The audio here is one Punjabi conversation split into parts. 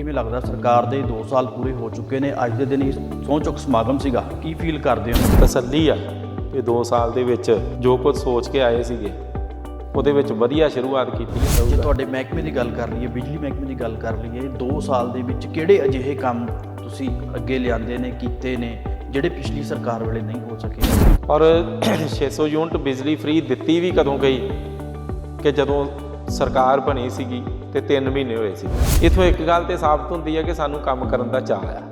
ਕਿਵੇਂ ਲੱਗਦਾ ਸਰਕਾਰ ਦੇ 2 ਸਾਲ ਪੂਰੇ ਹੋ ਚੁੱਕੇ ਨੇ? ਅੱਜ ਦੇ ਦਿਨ ਇਹ ਸਹੁੰ ਚੁੱਕ ਸਮਾਗਮ ਸੀਗਾ। ਕੀ ਫੀਲ ਕਰਦੇ ਹੋ? ਤਸੱਲੀ ਆ ਇਹ 2 ਸਾਲ ਦੇ ਵਿੱਚ ਜੋ ਕੁਝ ਸੋਚ ਕੇ ਆਏ ਸੀਗੇ ਉਹਦੇ ਵਿੱਚ ਵਧੀਆ ਸ਼ੁਰੂਆਤ ਕੀਤੀ ਜੇ ਤੁਹਾਡੇ ਮਹਿਕਮੇ ਦੀ ਗੱਲ ਕਰ ਲਈਏ ਬਿਜਲੀ ਮਹਿਕਮੇ ਦੀ ਗੱਲ ਕਰ ਲਈਏ 2 ਸਾਲ ਦੇ ਵਿੱਚ ਕਿਹੜੇ ਅਜਿਹੇ ਕੰਮ ਤੁਸੀਂ ਅੱਗੇ ਲਿਆਂਦੇ ਨੇ ਕੀਤੇ ਨੇ ਜਿਹੜੇ ਪਿਛਲੀ ਸਰਕਾਰ ਵੇਲੇ ਨਹੀਂ ਹੋ ਸਕੇ? ਔਰ 600 ਯੂਨਿਟ ਬਿਜਲੀ ਫ੍ਰੀ ਦਿੱਤੀ ਵੀ ਕਦੋਂ ਗਈ? ਕਿ ਜਦੋਂ ਸਰਕਾਰ ਬਣੀ ਸੀਗੀ ਤੇ 3 ਮਹੀਨੇ ਹੋਏ ਸੀ। ਇਥੋਂ ਇੱਕ ਗੱਲ ਤੇ ਸਾਬਤ ਹੁੰਦੀ ਹੈ ਕਿ ਸਾਨੂੰ ਕੰਮ ਕਰਨ ਦਾ ਚਾਅ ਆ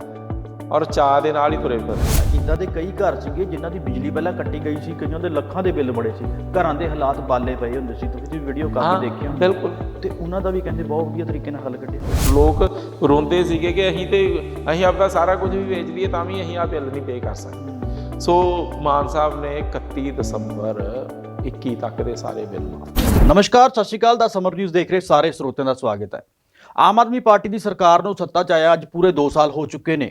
ਔਰ ਚਾਅ ਦੇ ਨਾਲ ਹੀ ਤੁਰੇ ਫਿਰਦੇ ਇਦਾਂ ਦੇ ਕਈ ਘਰ ਸੀਗੇ ਜਿਨ੍ਹਾਂ ਦੀ ਬਿਜਲੀ ਪਹਿਲਾਂ ਕੱਟੀ ਗਈ ਸੀ ਕਈਆਂ ਦੇ ਲੱਖਾਂ ਦੇ ਬਿੱਲ ਬੜੇ ਸੀ। ਘਰਾਂ ਦੇ ਹਾਲਾਤ ਬਾਲੇ ਪਏ ਹੁੰਦੇ ਸੀ। ਤੁਸੀਂ ਵੀਡੀਓ ਕਾਫੀ ਦੇਖੀ ਹੋਣੀ ਬਿਲਕੁਲ। ਤੇ ਉਹਨਾਂ ਦਾ ਵੀ ਕਹਿੰਦੇ ਬਹੁਤ ਵਧੀਆ ਤਰੀਕੇ ਨਾਲ ਹੱਲ ਕੱਢਿਆ। ਲੋਕ ਰੋਂਦੇ ਸੀਗੇ ਕਿ ਅਸੀਂ ਤੇ ਅਸੀਂ ਆਪਦਾ ਸਾਰਾ ਕੁਝ ਵੀ ਵੇਚ ਦਈਏ ਤਾਂ ਵੀ ਅਸੀਂ ਆ ਬਿੱਲ ਨਹੀਂ ਪੇ ਕਰ ਸਕਦੇ। ਸੋ ਮਾਨ ਸਾਹਿਬ ਨੇ 31 ਦਸੰਬਰ 21 ਤੱਕ ਦੇ ਸਾਰੇ ਬਿੱਲ ਮਾਫ ਨਮਸਕਾਰ ਸਤਿ ਸ਼੍ਰੀ ਅਕਾਲ। ਦਾ ਸਮਰ ਨਿਊਜ਼ ਦੇਖ ਰਹੇ ਸਾਰੇ ਸਰੋਤਿਆਂ ਦਾ ਸਵਾਗਤ ਹੈ। ਆਮ ਆਦਮੀ ਪਾਰਟੀ ਦੀ ਸਰਕਾਰ ਨੂੰ ਸੱਤਾ 'ਚ ਆਇਆ ਅੱਜ ਪੂਰੇ 2 ਸਾਲ ਹੋ ਚੁੱਕੇ ਨੇ।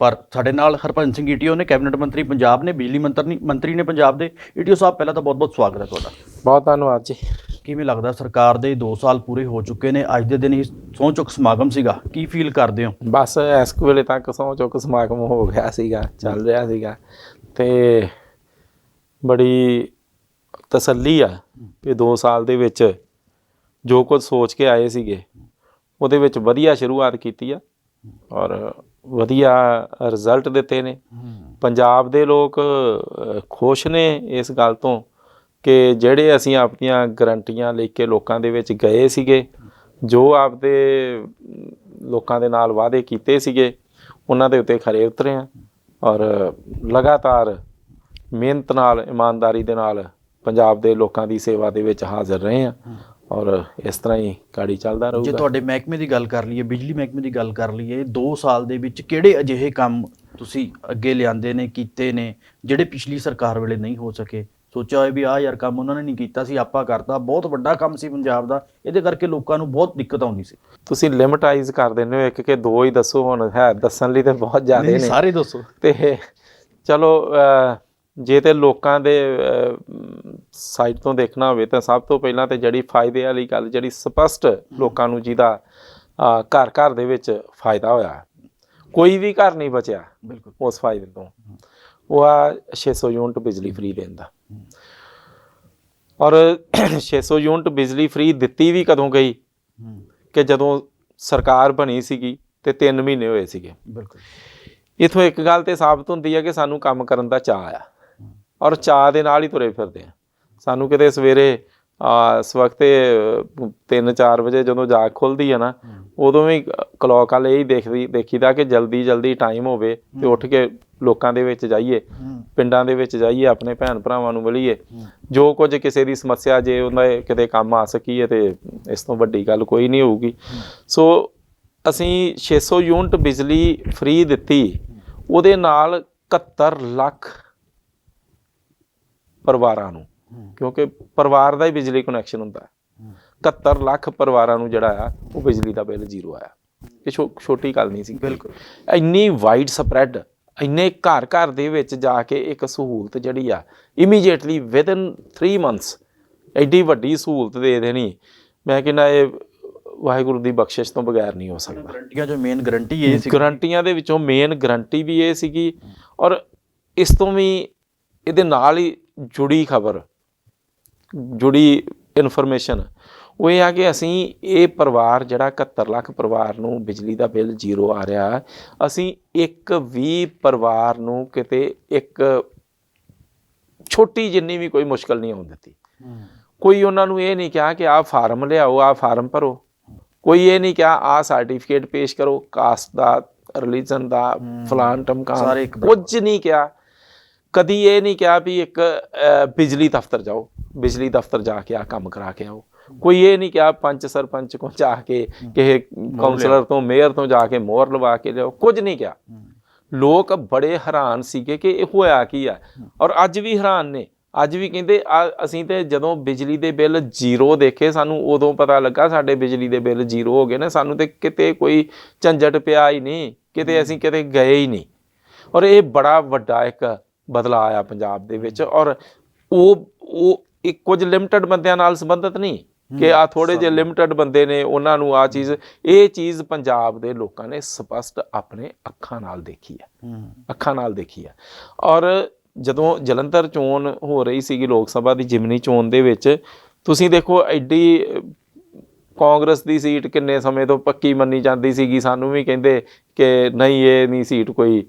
ਪਰ ਸਾਡੇ ਨਾਲ ਹਰਭਜਨ ਸਿੰਘ ਈਟੀਓ ਨੇ ਕੈਬਨਿਟ ਮੰਤਰੀ ਪੰਜਾਬ ਨੇ ਬਿਜਲੀ ਮੰਤਰੀ ਮੰਤਰੀ ਨੇ ਪੰਜਾਬ ਦੇ। ਈਟੀਓ ਸਾਹਿਬ ਪਹਿਲਾਂ ਤਾਂ ਬਹੁਤ-ਬਹੁਤ ਸਵਾਗਤ ਹੈ ਤੁਹਾਡਾ। ਬਹੁਤ ਧੰਨਵਾਦ ਜੀ। ਕਿਵੇਂ ਲੱਗਦਾ ਸਰਕਾਰ ਦੇ 2 ਸਾਲ ਪੂਰੇ ਹੋ ਚੁੱਕੇ ਨੇ? ਅੱਜ ਦੇ ਦਿਨ ਇਹ ਸਹੁੰ ਚੁੱਕ ਸਮਾਗਮ ਸੀਗਾ। ਕੀ ਫੀਲ ਕਰਦੇ ਹੋ? ਬਸ ਇਸ ਵੇਲੇ ਤੱਕ ਸੌ ਚੁੱਕ ਸਮਾਗਮ ਹੋ ਗਿਆ ਸੀਗਾ ਚੱਲ ਰਿਹਾ ਸੀਗਾ। ਤੇ ਬੜੀ ਤਸੱਲੀ ਆ ਕਿ 2 ਸਾਲ ਦੇ ਵਿੱਚ ਜੋ ਕੁਝ ਸੋਚ ਕੇ ਆਏ ਸੀਗੇ, ਉਹਦੇ ਵਿੱਚ ਵਧੀਆ ਸ਼ੁਰੂਆਤ ਕੀਤੀ ਆ ਔਰ ਵਧੀਆ ਰਿਜ਼ਲਟ ਦਿੱਤੇ ਨੇ। ਪੰਜਾਬ ਦੇ ਲੋਕ ਖੁਸ਼ ਨੇ ਇਸ ਗੱਲ ਤੋਂ ਕਿ ਜਿਹੜੇ ਅਸੀਂ ਆਪਣੀਆਂ ਗਰੰਟੀਆਂ ਲੈ ਕੇ ਲੋਕਾਂ ਦੇ ਵਿੱਚ ਗਏ ਸੀਗੇ, ਜੋ ਆਪਦੇ ਲੋਕਾਂ ਦੇ ਨਾਲ ਵਾਅਦੇ ਕੀਤੇ ਸੀਗੇ, ਉਹਨਾਂ ਦੇ ਉੱਤੇ ਖਰੇ ਉਤਰੇ ਆ ਔਰ ਲਗਾਤਾਰ ਮਿਹਨਤ ਨਾਲ, ਇਮਾਨਦਾਰੀ ਦੇ ਨਾਲ ਪੰਜਾਬ ਦੇ ਲੋਕਾਂ ਦੀ ਸੇਵਾ ਦੇ ਵਿੱਚ ਹਾਜ਼ਰ ਰਹੇ ਆ ਔਰ ਇਸ ਤਰ੍ਹਾਂ ਹੀ ਗਾੜੀ ਚੱਲਦਾ ਜੇ ਰਹੂਗਾ ਤੁਹਾਡੇ ਮਹਿਕਮੇ ਦੀ ਗੱਲ ਕਰ ਲਈਏ ਬਿਜਲੀ ਮਹਿਕਮੇ ਦੀ ਗੱਲ ਕਰ ਲਈਏ 2 ਸਾਲ ਦੇ ਵਿੱਚ ਕਿਹੜੇ ਅਜਿਹੇ ਕੰਮ ਤੁਸੀਂ ਅੱਗੇ ਲਿਆਂਦੇ ਨੇ ਕੀਤੇ ਨੇ ਜਿਹੜੇ ਪਿਛਲੀ ਸਰਕਾਰ ਵੇਲੇ ਨਹੀਂ ਹੋ ਸਕੇ? ਸੋਚਿਆ ਹੋਇਆ ਵੀ ਆਹ ਯਾਰ ਕੰਮ ਉਹਨਾਂ ਨੇ ਨਹੀਂ ਕੀਤਾ ਸੀ ਆਪਾਂ ਕਰਤਾ। ਬਹੁਤ ਵੱਡਾ ਕੰਮ ਸੀ ਪੰਜਾਬ ਦਾ। ਇਹਦੇ ਕਰਕੇ ਲੋਕਾਂ ਨੂੰ ਬਹੁਤ ਦਿੱਕਤ ਆਉਂਦੀ ਸੀ। ਤੁਸੀਂ ਲਿਮਟਾਈਜ਼ ਕਰ ਦਿੰਦੇ ਹੋ ਇੱਕ ਕਿ ਦੋ ਹੀ ਦੱਸੋ ਹੁਣ। ਹੈ ਦੱਸਣ ਲਈ ਤੇ ਬਹੁਤ ਜ਼ਿਆਦਾ ਨੇ। ਸਾਰੇ ਦੱਸੋ। ਤੇ ਚਲੋ ਜੇ ਤੇ ਲੋਕਾਂ ਦੇ ਸਾਈਡ ਤੋਂ ਦੇਖਣਾ ਹੋਵੇ ਤਾਂ ਸਭ ਤੋਂ ਪਹਿਲਾਂ ਤੇ ਜਿਹੜੀ ਫਾਇਦੇ ਵਾਲੀ ਗੱਲ ਜਿਹੜੀ ਸਪਸ਼ਟ ਲੋਕਾਂ ਨੂੰ ਜਿਹਦਾ ਘਰ ਘਰ ਦੇ ਵਿੱਚ ਫਾਇਦਾ ਹੋਇਆ ਕੋਈ ਵੀ ਘਰ ਨਹੀਂ ਬਚਿਆ ਬਿਲਕੁਲ। ਉਸ ਫਾਇਦੇ ਤੋਂ। ਉਹ ਆ 600 ਯੂਨਿਟ ਬਿਜਲੀ ਫ੍ਰੀ ਦੇਂਦਾ ਔਰ 600 ਯੂਨਿਟ ਬਿਜਲੀ ਫ੍ਰੀ ਦਿੱਤੀ ਵੀ ਕਦੋਂ ਗਈ? ਕਿ ਜਦੋਂ ਸਰਕਾਰ ਬਣੀ ਸੀਗੀ ਤੇ 3 ਮਹੀਨੇ ਹੋਏ ਸੀਗੇ। ਬਿਲਕੁਲ। ਇਥੋਂ ਇੱਕ ਗੱਲ ਤੇ ਸਾਬਤ ਹੁੰਦੀ ਹੈ ਕਿ ਸਾਨੂੰ ਕੰਮ ਕਰਨ ਦਾ ਚਾਅ ਆ। ਔਰ ਚਾਅ ਦੇ ਨਾਲ ਹੀ ਤੁਰੇ ਫਿਰਦੇ ਆ। ਸਾਨੂੰ ਕਿਤੇ ਸਵੇਰੇ ਆ ਇਸ ਵਕਤ 3-4 ਵਜੇ ਜਦੋਂ ਜਾਗ ਖੁੱਲਦੀ ਹੈ ਨਾ ਉਦੋਂ ਵੀ ਕਲੌਕ ਵਾਲੇ ਹੀ ਦੇਖਦੀ ਦੇਖੀਦਾ ਕਿ ਜਲਦੀ ਜਲਦੀ ਟਾਈਮ ਹੋਵੇ ਤੇ ਉੱਠ ਕੇ ਲੋਕਾਂ ਦੇ ਵਿੱਚ ਜਾਈਏ ਪਿੰਡਾਂ ਦੇ ਵਿੱਚ ਜਾਈਏ ਆਪਣੇ ਭੈਣ ਭਰਾਵਾਂ ਨੂੰ ਮਿਲੀਏ। ਜੋ ਕੁਝ ਕਿਸੇ ਦੀ ਸਮੱਸਿਆ ਜੇ ਉਹਨਾਂ ਦੇ ਕਿਤੇ ਕੰਮ ਆ ਸਕੀਏ ਤੇ ਇਸ ਤੋਂ ਵੱਡੀ ਗੱਲ ਕੋਈ ਨਹੀਂ ਹੋਊਗੀ। ਸੋ ਅਸੀਂ 600 ਯੂਨਿਟ ਬਿਜਲੀ ਫ੍ਰੀ ਦਿੱਤੀ ਉਹਦੇ ਨਾਲ 71 ਲੱਖ ਪਰਿਵਾਰਾਂ ਨੂੰ। ਕਿਉਂਕਿ ਪਰਿਵਾਰ ਦਾ ਹੀ ਬਿਜਲੀ ਕਨੈਕਸ਼ਨ ਹੁੰਦਾ ਹੈ। 71 ਲੱਖ ਪਰਿਵਾਰਾਂ ਨੂੰ ਜਿਹੜਾ ਆ ਉਹ ਬਿਜਲੀ ਦਾ ਬਿੱਲ ਜ਼ੀਰੋ ਆਇਆ। ਇਹ ਛੋਟੀ ਗੱਲ ਨਹੀਂ ਸੀ। ਬਿਲਕੁਲ। ਇੰਨੀ ਵਾਈਡ ਸਪਰੈਡ ਇੰਨੇ ਘਰ ਘਰ ਦੇ ਵਿੱਚ ਜਾ ਕੇ ਇੱਕ ਸਹੂਲਤ ਜਿਹੜੀ ਆ ਇਮੀਡੀਏਟਲੀ ਵਿਦਨ 3 ਮੰਥਸ ਐਡੀ ਵੱਡੀ ਸਹੂਲਤ ਦੇ ਦੇਣੀ। ਮੈਂ ਕਹਿੰਦਾ ਇਹ ਵਾਹਿਗੁਰੂ ਦੀ ਬਖਸ਼ਿਸ਼ ਤੋਂ ਬਗੈਰ ਨਹੀਂ ਹੋ ਸਕਦਾ। ਗਰੰਟੀਆਂ ਜੋ ਮੇਨ ਗਰੰਟੀ ਇਹ ਸੀ ਗਰੰਟੀਆਂ ਦੇ ਵਿੱਚੋਂ ਮੇਨ ਗਰੰਟੀ ਵੀ ਇਹ ਸੀਗੀ ਔਰ ਇਸ ਤੋਂ ਵੀ ਇਹਦੇ ਨਾਲ ਹੀ ਜੁੜੀ ਖਬਰ ਜੁੜੀ ਇਨਫੋਰਮੇਸ਼ਨ ਉਹ ਇਹ ਆ ਕਿ ਅਸੀਂ ਇਹ ਪਰਿਵਾਰ ਜਿਹੜਾ 71 ਲੱਖ ਪਰਿਵਾਰ ਨੂੰ ਬਿਜਲੀ ਦਾ ਬਿੱਲ ਜ਼ੀਰੋ ਆ ਰਿਹਾ ਅਸੀਂ ਇੱਕ ਵੀ ਪਰਿਵਾਰ ਨੂੰ ਕਿਤੇ ਇੱਕ ਛੋਟੀ ਜਿੰਨੀ ਵੀ ਕੋਈ ਮੁਸ਼ਕਲ ਨਹੀਂ ਆਉਣ ਦਿੱਤੀ। ਕੋਈ ਉਹਨਾਂ ਨੂੰ ਇਹ ਨਹੀਂ ਕਿਹਾ ਕਿ ਆਹ ਫਾਰਮ ਲਿਆਓ ਆਹ ਫਾਰਮ ਭਰੋ। ਕੋਈ ਇਹ ਨਹੀਂ ਕਿਹਾ ਆਹ ਸਰਟੀਫਿਕੇਟ ਪੇਸ਼ ਕਰੋ ਕਾਸਟ ਦਾ ਰਿਲੀਜਨ ਦਾ ਫਲਾਨ ਟਮਕਾ ਕੁਝ ਨਹੀਂ ਕਿਹਾ। ਕਦੀ ਇਹ ਨਹੀਂ ਕਿਹਾ ਵੀ ਇੱਕ ਬਿਜਲੀ ਦਫ਼ਤਰ ਜਾਓ ਬਿਜਲੀ ਦਫ਼ਤਰ ਜਾ ਕੇ ਆ ਕੰਮ ਕਰਾ ਕੇ ਆਓ। ਕੋਈ ਇਹ ਨਹੀਂ ਕਿਹਾ ਪੰਚ ਸਰਪੰਚ ਕੋ ਜਾ ਕੇ ਕਿਸੇ ਕਾਉਂਸਲਰ ਤੋਂ ਮੇਅਰ ਤੋਂ ਜਾ ਕੇ ਮੋਹਰ ਲਵਾ ਕੇ ਲਿਆਓ ਕੁਝ ਨਹੀਂ ਕਿਹਾ। ਲੋਕ ਬੜੇ ਹੈਰਾਨ ਸੀਗੇ ਕਿ ਇਹ ਹੋਇਆ ਕੀ ਆ। ਔਰ ਅੱਜ ਵੀ ਹੈਰਾਨ ਨੇ। ਅੱਜ ਵੀ ਕਹਿੰਦੇ ਆ- ਅਸੀਂ ਤੇ ਜਦੋਂ ਬਿਜਲੀ ਦੇ ਬਿੱਲ ਜ਼ੀਰੋ ਦੇਖੇ ਸਾਨੂੰ ਉਦੋਂ ਪਤਾ ਲੱਗਾ ਸਾਡੇ ਬਿਜਲੀ ਦੇ ਬਿੱਲ ਜ਼ੀਰੋ ਹੋ ਗਏ ਨੇ। ਸਾਨੂੰ ਤੇ ਕਿਤੇ ਕੋਈ ਝੰਜਟ ਪਿਆ ਹੀ ਨਹੀਂ ਕਿਤੇ ਅਸੀਂ ਕਿਤੇ ਗਏ ਹੀ ਨਹੀਂ। ਔਰ ਇਹ ਬੜਾ ਵੱਡਾ ਇੱਕ ਬਦਲਾਅ ਆਇਆ ਪੰਜਾਬ ਦੇ ਵਿੱਚ ਔਰ ਉਹ ਉਹ ਇੱਕ ਕੁਝ ਲਿਮਟਿਡ ਬੰਦਿਆਂ ਨਾਲ ਸੰਬੰਧਿਤ ਨਹੀਂ ਕਿ ਆ ਥੋੜੇ ਜਿਹੇ ਲਿਮਟਿਡ ਬੰਦੇ ਨੇ ਉਹਨਾਂ ਨੂੰ ਆ ਚੀਜ਼ ਇਹ ਚੀਜ਼ ਪੰਜਾਬ ਦੇ ਲੋਕਾਂ ਨੇ ਸਪਸ਼ਟ ਆਪਣੇ ਅੱਖਾਂ ਨਾਲ ਦੇਖੀ ਹੈ। ਅੱਖਾਂ ਨਾਲ ਦੇਖੀ ਹੈ ਔਰ ਜਦੋਂ ਜਲੰਧਰ ਚੋਣ ਹੋ ਰਹੀ ਸੀਗੀ ਲੋਕ ਸਭਾ ਦੀ ਜਿਮਨੀ ਚੋਣ ਦੇ ਵਿੱਚ ਤੁਸੀਂ ਦੇਖੋ ਐਡੀ ਕਾਂਗਰਸ ਦੀ ਸੀਟ ਕਿੰਨੇ ਸਮੇਂ ਤੋਂ ਪੱਕੀ ਮੰਨੀ ਜਾਂਦੀ ਸੀਗੀ? ਸਾਨੂੰ ਵੀ ਕਹਿੰਦੇ ਕਿ ਨਹੀਂ ਇਹ ਨਹੀਂ ਸੀਟ ਕੋਈ